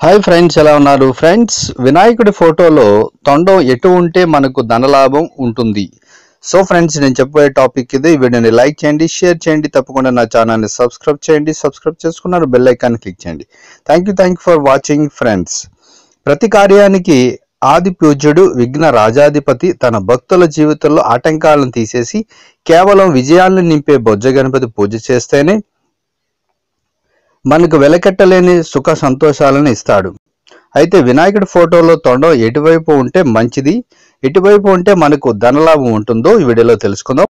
Hi friends ఎలా ఉన్నారు? Friends వినాయకుడి ఫోటోలో తొండం ఎటు ఉంటే మనకు ధనలాభం ఉంటుంది. సో ఫ్రెండ్స్ నేను చెప్పబోయే టాపిక్ ఇది. ఈ వీడియోని లైక్ చేయండి షేర్ చేయండి. తప్పకుండా నా ఛానల్ని సబ్స్క్రైబ్ చేయండి. సబ్స్క్రైబ్ చేసుకున్నారు బెల్లైకాన్ని క్లిక్ చేయండి. Thank you thank you for watching friends ప్రతి కార్యానికి ఆది పూజ్యుడు విఘ్న రాజాధిపతి తన భక్తుల జీవితంలో ఆటంకాలను తీసేసి కేవలం విజయాలను నింపే బొజ్జ గణపతి పూజ చేస్తేనే మనకు వెలకట్టలేని సుఖ సంతోషాలను ఇస్తాడు. అయితే వినాయకుడి ఫోటోలో తొండం ఎటువైపు ఉంటే మంచిది ఎటువైపు ఉంటే మనకు ధనలాభం ఉంటుందో ఈ వీడియోలో తెలుసుకుందాం.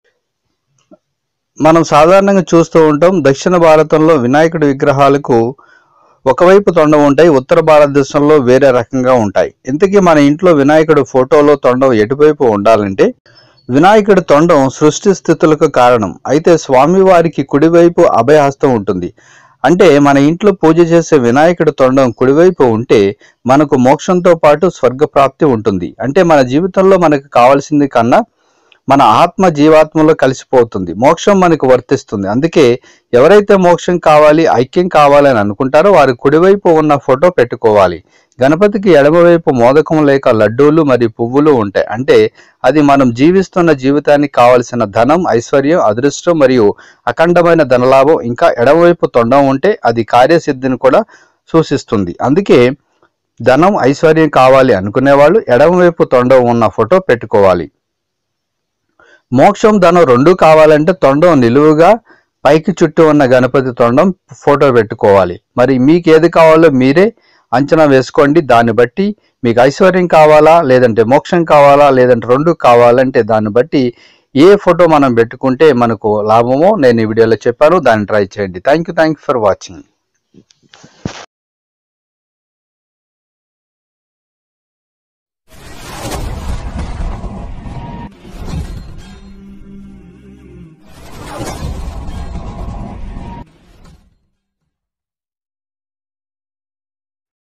మనం సాధారణంగా చూస్తూ ఉంటాం దక్షిణ భారతంలో వినాయకుడి విగ్రహాలకు ఒకవైపు తొండం ఉంటాయి ఉత్తర భారతదేశంలో వేరే రకంగా ఉంటాయి. ఇంతకీ మన ఇంట్లో వినాయకుడు ఫోటోలో తొండం ఎటువైపు ఉండాలంటే వినాయకుడి తొండం సృష్టి స్థితులకు కారణం. అయితే స్వామివారికి కుడివైపు అభయహస్తం ఉంటుంది. అంటే మన ఇంట్లో పూజ చేసే వినాయకుడి తొండం కుడివైపు ఉంటే మనకు మోక్షంతో పాటు స్వర్గప్రాప్తి ఉంటుంది. అంటే మన జీవితంలో మనకు కావాల్సింది కన్నా మన ఆత్మ జీవాత్మలో కలిసిపోతుంది. మోక్షం మనకు వర్తిస్తుంది. అందుకే ఎవరైతే మోక్షం కావాలి ఐక్యం కావాలని అనుకుంటారో వారి కుడివైపు ఉన్న ఫోటో పెట్టుకోవాలి. గణపతికి ఎడమవైపు మోదకం లేక లడ్డూలు మరియు పువ్వులు ఉంటాయి. అంటే అది మనం జీవిస్తున్న జీవితానికి కావలసిన ధనం ఐశ్వర్యం అదృష్టం మరియు అఖండమైన ధనలాభం ఇంకా ఎడమవైపు తొండం ఉంటే అది కార్యసిద్ధిని కూడా సూచిస్తుంది. అందుకే ధనం ఐశ్వర్యం కావాలి అనుకునేవాళ్ళు ఎడమవైపు తొండం ఉన్న ఫోటో పెట్టుకోవాలి. మోక్షం ధనం రెండు కావాలంటే తొండం నిలువుగా పైకి చుట్టూ ఉన్న గణపతి తొండం ఫోటో పెట్టుకోవాలి. మరి మీకు ఏది కావాలో మీరే అంచనా వేసుకోండి. దాన్ని బట్టి మీకు ఐశ్వర్యం కావాలా లేదంటే మోక్షం కావాలా లేదంటే రెండు కావాలంటే దాన్ని బట్టి ఏ ఫోటో మనం పెట్టుకుంటే మనకు లాభమో నేను ఈ వీడియోలో చెప్పాను. దాన్ని ట్రై చేయండి. Thank you thank you for watching